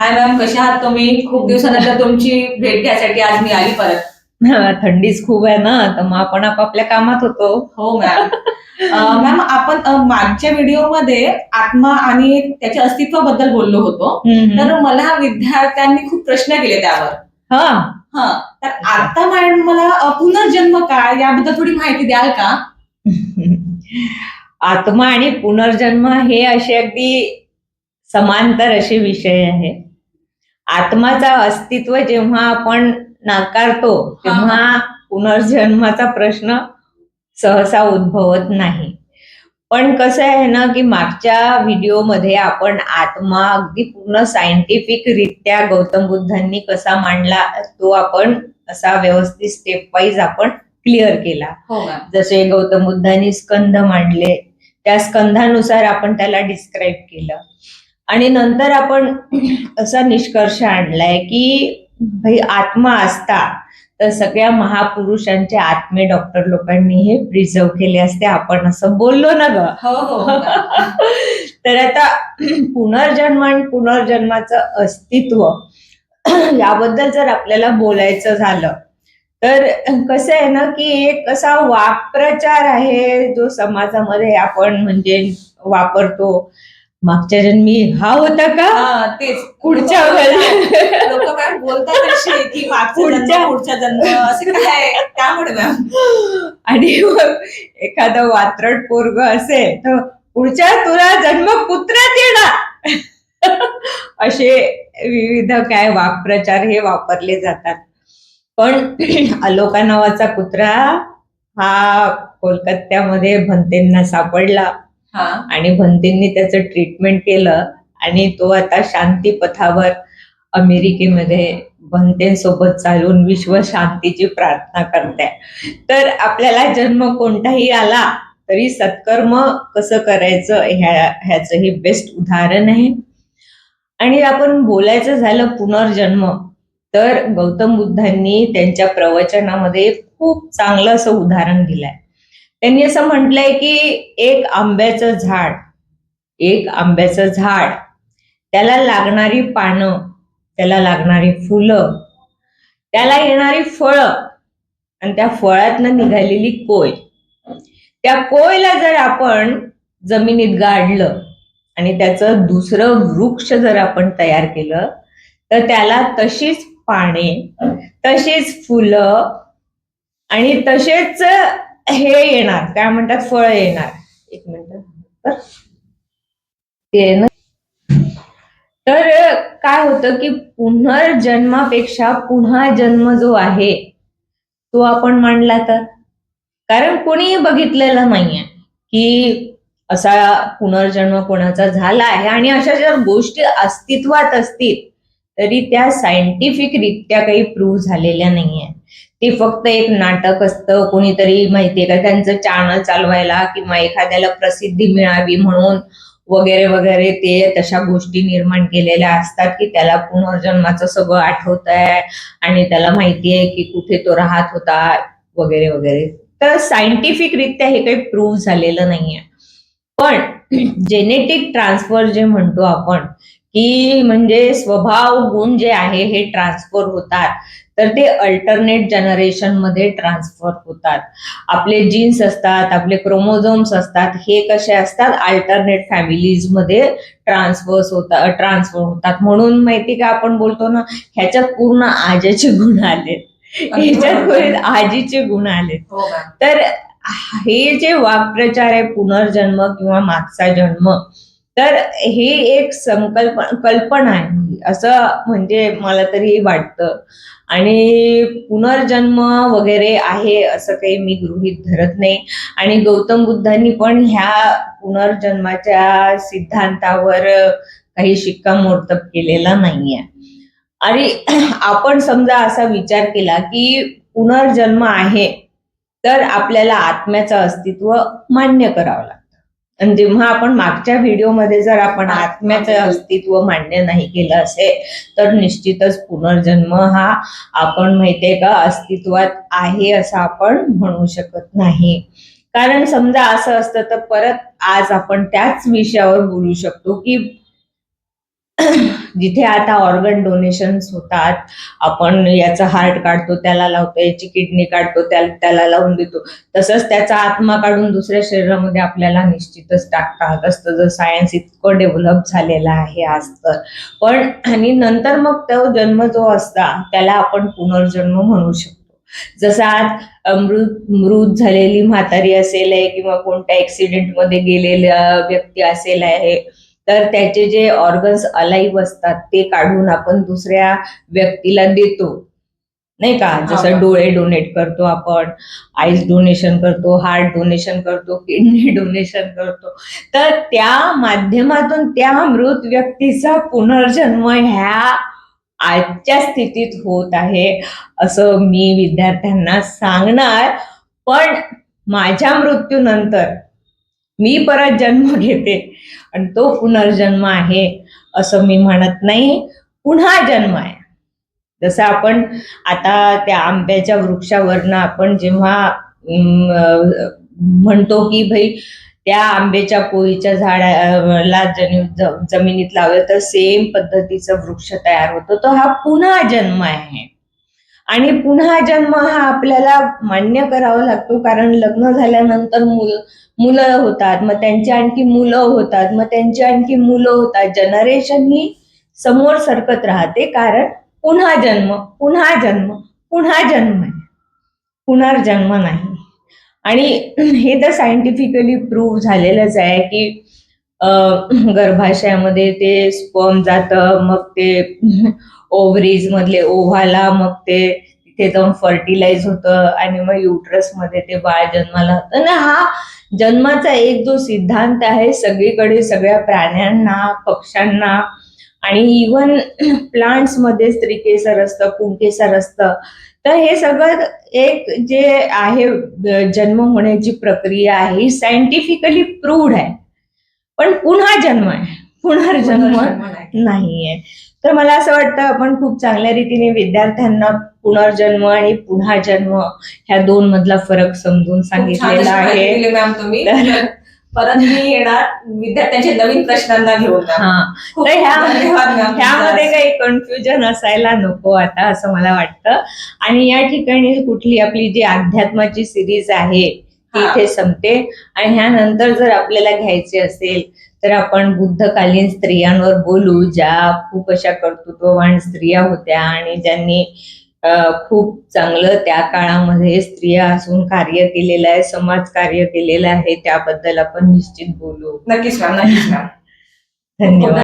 हाय ma'am कशा आहात तुम्ही? खूप दिवसानंतर तुमची भेट घ्यायसाठी आज मी आली परत. थंडीच खूप आहे ना तर मग आपण आपापल्या कामात होतो. हो मॅम. अं, मॅम आपण अं, मागच्या व्हिडिओमध्ये आत्मा आणि त्याच्या अस्तित्वाबद्दल बोललो होतो. तर मला विद्यार्थ्यांनी खूप प्रश्न केले त्यावर. हा. हा तर आता मॅडम मला अं, पुनर्जन्म काय याबद्दल थोडी माहिती द्याल का? आत्मा आणि पुनर्जन्म हे असे अगदी समांतर असे विषय आहे आत्माचा अस्तित्व जेव्हा आपण नाकारतो तेव्हा पुनर्जन्माचा प्रश्न सहसा उद्भवत नाही. पण कसं आहे ना की मागच्या व्हिडिओमध्ये आपण आत्मा अगदी पूर्ण सायंटिफिक रित्या गौतम बुद्धांनी कसा मांडला तो आपण असा व्यवस्थित स्टेप वाईज आपण क्लिअर केला. हो जसे गौतम बुद्धांनी स्कंद मांडले त्या स्कंधानुसार आपण त्याला डिस्क्राईब केलं. आणि नंतर आपण असा निष्कर्ष आणलाय की भाई आत्मा असता तर सगळ्या महापुरुषांचे आत्मे डॉक्टर लोकांनी हे प्रिझर्व केले असते. आपण असं बोललो ना ग. हो हो. तर आता पुनर्जन्म आणि पुनर्जन्माचं अस्तित्व याबद्दल जर आपल्याला बोलायचं झालं तर कसं आहे ना की एक असा वाक्प्रचार आहे जो समाजामध्ये आपण म्हणजे वापरतो. मागच्या जन्मी हा होता का? हा, तेच. पुढच्या लोक मॅम बोलतात असे की मागचा पुढच्या- जन्म पुढचा जन्म असं काय त्यामुळे मॅम. आणि मग एखादं वात्रट पोरग असेल तर पुढच्या तुला जन्म पुत्रात येणार. असे विविध काय वाक्प्रचार हे वापरले जातात. पण अलोका नावाचा कुत्रा हा कोलकात्यामध्ये भंतेंना सापडला. आणि भंतींनी त्याचं ट्रीटमेंट केलं आणि तो आता शांती पथावर अमेरिकेमध्ये भंतेंसोबत चालून विश्व शांतीची प्रार्थना करते. तर आपल्याला जन्म कोणताही आला तरी सत्कर्म कसं करायचं ह्या ह्याचं हे बेस्ट उदाहरण आहे. आणि आपण बोलायचं झालं पुनर्जन्म तर गौतम बुद्धांनी त्यांच्या प्रवचनामध्ये खूप चांगलं असं उदाहरण दिलंय. त्यांनी असं म्हटलंय की एक आंब्याचं झाड एक आंब्याचं झाड त्याला लागणारी पानं त्याला लागणारी फुलं त्याला येणारी फळं आणि त्या फळातनं निघालेली कोय. त्या कोयला जर आपण जमिनीत गाडलं आणि त्याचं दुसरं वृक्ष जर आपण तयार केलं तर त्याला तशीच पाने तशीच फुलं आणि तसेच हे येणार काय म्हणतात फळ येणार. एक मिनिट. ते ना तर काय होतं की पुनर्जन्मापेक्षा पुन्हा जन्म जो आहे तो आपण मांडला तर? कारण कोणीही बघितलेला नाहीये की असा पुनर्जन्म कोणाचा झाला आहे. आणि अशा जर गोष्टी अस्तित्वात असतील तरी त्या सायंटिफिक रित्या काही प्रूव्ह झालेल्या नाहीये. ते फक्त एक नाटक असतं कोणीतरी माहितीये का त्यांचं चॅनल चालवायला किंवा एखाद्याला प्रसिद्धी मिळावी म्हणून वगैरे वगैरे ते तशा गोष्टी निर्माण केलेल्या असतात की त्याला पुनर्जन्माचं सगळं आठवत आहे आणि त्याला माहिती आहे की कुठे तो राहत होता वगैरे वगैरे. तर सायंटिफिक रित्या हे काही प्रूव्ह झालेलं नाहीये. पण जेनेटिक ट्रान्सफर जे म्हणतो आपण की म्हणजे स्वभाव गुण जे आहे हे ट्रान्सफर होतात. तर ते अल्टरनेट जनरेशनमध्ये ट्रान्सफर होतात. आपले जीन्स असतात आपले क्रोमोझोम्स असतात हे कसे असतात? अल्टरनेट फॅमिलीजमध्ये ट्रान्सफर्स होतात ट्रान्सफर होतात. म्हणून माहिती का आपण बोलतो ना ह्याच्यात पूर्ण आजीचे गुण आलेत. ह्याच्यात आजीचे गुण आलेत. हो तर हे जे वाक्प्रचार आहे पुनर्जन्म किंवा मागचा जन्म तर हे एक संकल्प कल्पना आहे असं म्हणजे मला तरी वाटतं. आणि पुनर्जन्म वगैरे आहे असं काही मी गृहीत धरत नाही. आणि गौतम बुद्धांनी पण ह्या पुनर्जन्माच्या सिद्धांतावर काही शिक्कामोर्तब केलेला नाहीये. आणि आपण समजा असा विचार केला की पुनर्जन्म आहे तर आपल्याला आत्म्याचं अस्तित्व मान्य करावं लागतं. जेव्हा आपण मागच्या व्हिडिओमध्ये जर आपण आत्म्याचं अस्तित्व मान्य नाही केलं असेल तर निश्चितच पुनर्जन्म हा आपण माहितीये का अस्तित्वात आहे असं आपण म्हणू शकत नाही. कारण समजा असं असतं तर परत आज आपण त्याच विषयावर बोलू शकतो की जिथे आता ऑर्गन डोनेशन्स होतात आपण याचा हार्ट काढतो त्याला लावतो याची किडनी काढतो त्याला लावून देतो. तसंच त्याचा आत्मा काढून दुसऱ्या शरीरामध्ये आपल्याला निश्चितच टाकता असतं. जर सायन्स इतकं डेव्हलप झालेलं आहे आज तर. पण आणि नंतर मग तो जन्म जो असता त्याला आपण पुनर्जन्म म्हणू शकतो. जसं आज मृत मृत झालेली म्हातारी असेल आहे किंवा कोणत्या ऍक्सिडेंटमध्ये गेलेल्या व्यक्ती असेल आहे तर त्याचे जे ऑर्गन्स अलाईव्ह असतात ते काढून आपण दुसऱ्या व्यक्तीला देतो. नाही का. जसं डोळे डोनेट करतो आपण आईस डोनेशन करतो हार्ट डोनेशन करतो किडनी डोनेशन करतो. तर त्या माध्यमातून त्या मृत व्यक्तीचा पुनर्जन्म ह्या आजच्या स्थितीत होत आहे असं मी विद्यार्थ्यांना सांगणार. पण माझ्या मृत्यूनंतर मी परत जन्म घेते आणि तो पुनर्जन्म आहे असं मी म्हणत नाही. पुन्हा जन्म आहे. जसं आपण आता त्या आंब्याच्या वृक्षावरनं आपण जेव्हा म्हणतो की भाई त्या आंब्याच्या कोळीच्या झाडाला जनी- जमिनीत लावलं तर सेम पद्धतीचं वृक्ष तयार होतो. तो हा पुन्हा जन्म आहे. आणि पुन्हा जन्म हा आपल्याला मान्य करावा लागतो कारण लग्न झाल्यानंतर मुल मुलं होतात मग त्यांची आणखी मुलं होतात मग त्यांची आणखी मुलं होतात. जनरेशन ही समोर सरकत राहते कारण पुन्हा जन्म पुन्हा जन्म पुन्हा जन्म आहे. पुनर्जन्म नाही. आणि हे तर सायंटिफिकली प्रूव्ह झालेलंच आहे की गर्भाशयामध्ये ते स्पर्म जातं मग ते ओव्हरीज मधले ओव्हाला मग ते तिथे जाऊन फर्टिलाइज होतं आणि मग युट्रसमध्ये ते बाळ जन्माला होतं. आणि हा जन्माचा एक जो सिद्धांत आहे सगळीकडे सगळ्या प्राण्यांना पक्ष्यांना आणि इवन प्लांट्समध्ये स्त्रीकेसर असतं पुंकेसर असतं. तर हे सगळं एक जे आहे जन्म होण्याची प्रक्रिया आहे ही सायंटिफिकली प्रूव्ड आहे. पण पुन्हा जन्म आहे. पुनर्जन्म पुनर्जन्म नाही. नाहीये. तर मला असं वाटतं आपण खूप चांगल्या रीतीने विद्यार्थ्यांना पुनर्जन्म आणि पुन्हा जन्म ह्या दोन मधला फरक समजून सांगितलेला आहे. मॅम तुम्ही. परत मी येणार विद्यार्थ्यांच्या नवीन प्रश्नांना घेऊन. हा. तर ह्यामध्ये काही कन्फ्युजन असायला नको आता असं मला वाटतं. आणि या ठिकाणी कुठली आपली जी अध्यात्माची सिरीज आहे ती. इथे संपते. आणि ह्यानंतर जर आपल्याला घ्यायचे असेल तर आपण बुद्धकालीन स्त्रियांवर बोलू ज्या खूप अशा कर्तृत्ववान स्त्रिया होत्या आणि ज्यांनी खूप चांगलं त्या काळामध्ये स्त्रिया असून कार्य केलेलं आहे समाज कार्य केलेलं आहे त्याबद्दल आपण निश्चित बोलू. नक्कीच मॅम नक्कीच मॅम. धन्यवाद.